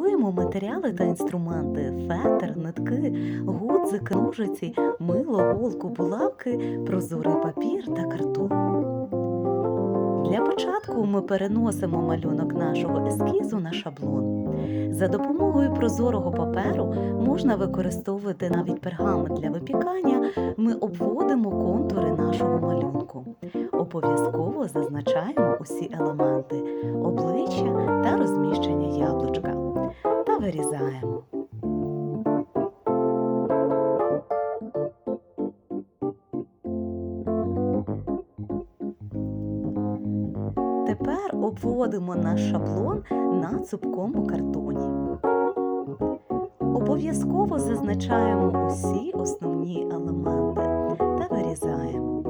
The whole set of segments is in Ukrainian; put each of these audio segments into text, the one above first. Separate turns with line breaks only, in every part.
Підготуємо матеріали та інструменти, фетр, нитки, гудзики, ножиці, мило, голку, булавки, прозорий папір та картон. Для початку ми переносимо малюнок нашого ескізу на шаблон. За допомогою прозорого паперу можна використовувати навіть пергамент для випікання. Ми обводимо контури нашого малюнку. Обов'язково зазначаємо усі елементи обличчя та розміщення яблучка вирізаємо. Тепер обводимо наш шаблон на цупкому картоні. Обов'язково зазначаємо усі основні елементи та вирізаємо.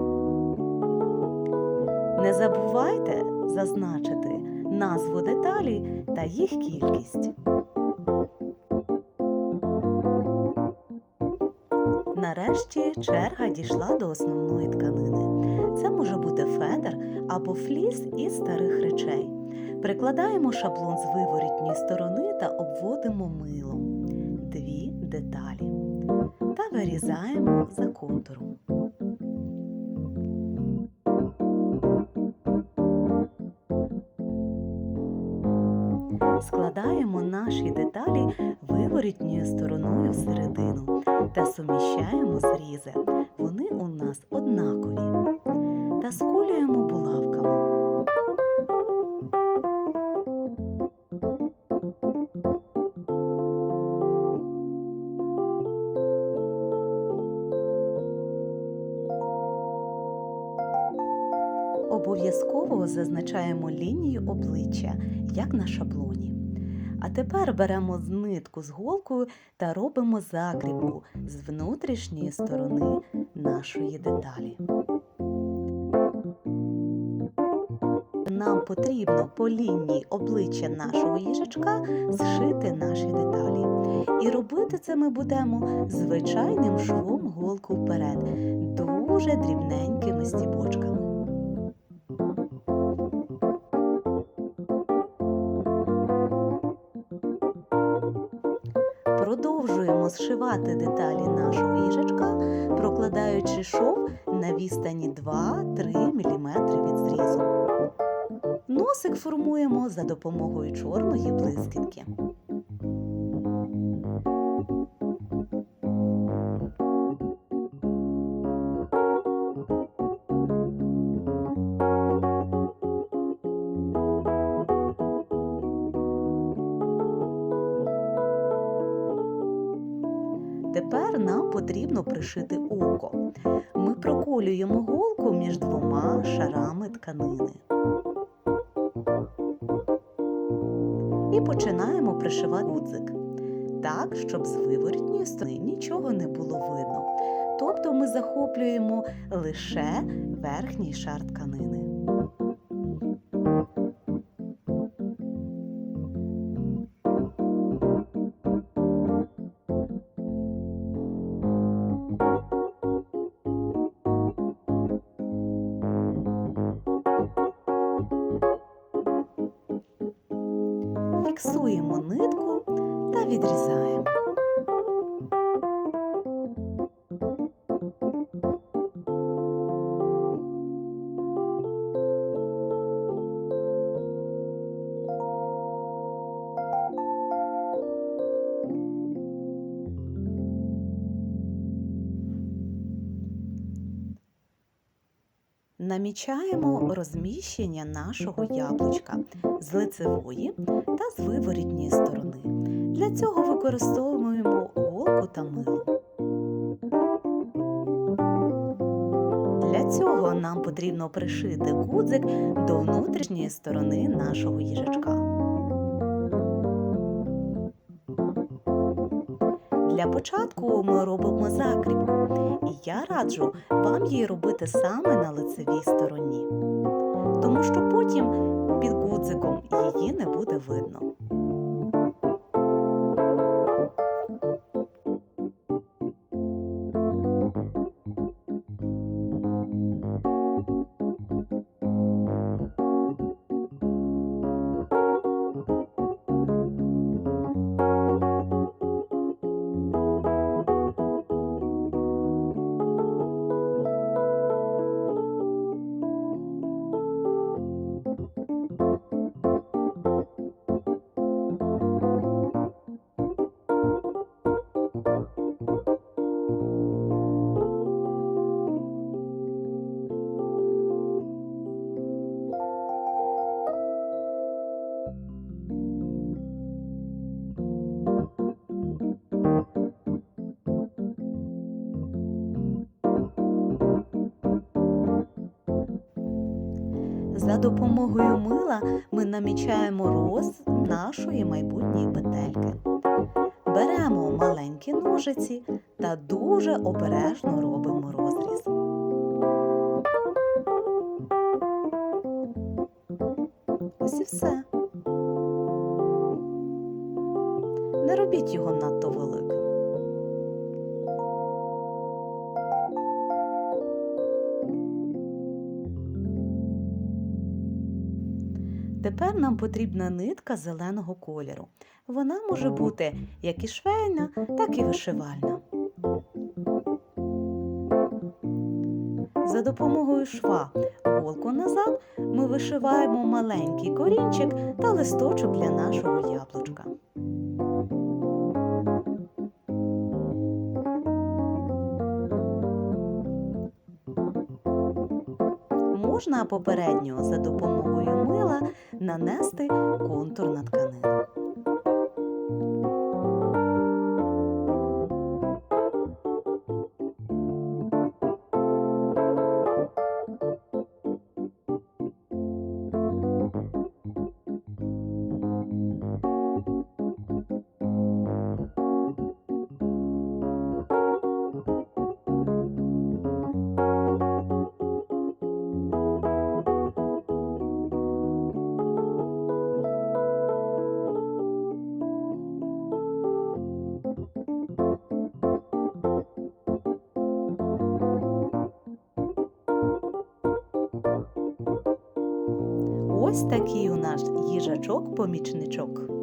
Не забувайте зазначити назву деталі та їх кількість. Нарешті черга дійшла до основної тканини. Це може бути федер або фліс із старих речей. Прикладаємо шаблон з виворітньої сторони та обводимо милом дві деталі та вирізаємо за контуром. Складаємо наші деталі виворітньою стороною всередину та суміщаємо зрізи. Вони у нас однакові. Та сколюємо булавками. Обов'язково зазначаємо лінію обличчя, як на шаблоні. А тепер беремо нитку з голкою та робимо закріпку з внутрішньої сторони нашої деталі. Нам потрібно по лінії обличчя нашого їжачка зшити наші деталі. І робити це ми будемо звичайним швом голку вперед, дуже дрібненькими стібочками. Продовжуємо зшивати деталі нашого їжачка, прокладаючи шов на відстані 2-3 мм від зрізу. Носик формуємо за допомогою чорної блискітки. Тепер нам потрібно пришити око. Ми проколюємо голку між двома шарами тканини. І починаємо пришивати гудзик. Так, щоб з виворітньої сторони нічого не було видно. Тобто ми захоплюємо лише верхній шар тканини. Фіксуємо нитку та відрізаємо. Намічаємо розміщення нашого яблучка з лицевої та з виворітньої сторони. Для цього використовуємо голку та мило. Для цього нам потрібно пришити кудзик до внутрішньої сторони нашого їжачка. Для початку ми робимо закріпку, і я раджу вам її робити саме на лицевій стороні, тому що потім під гудзиком її не буде видно. За допомогою мила ми намічаємо роз нашої майбутньої петельки. Беремо маленькі ножиці та дуже обережно робимо розріз. Ось і все. Тепер нам потрібна нитка зеленого кольору. Вона може бути як і швейна, так і вишивальна. За допомогою шва голку назад ми вишиваємо маленький корінчик та листочок для нашого яблучка. Можна попередньо за допомогою мила нанести контур на тканину. Ось такий у нас їжачок-помічничок.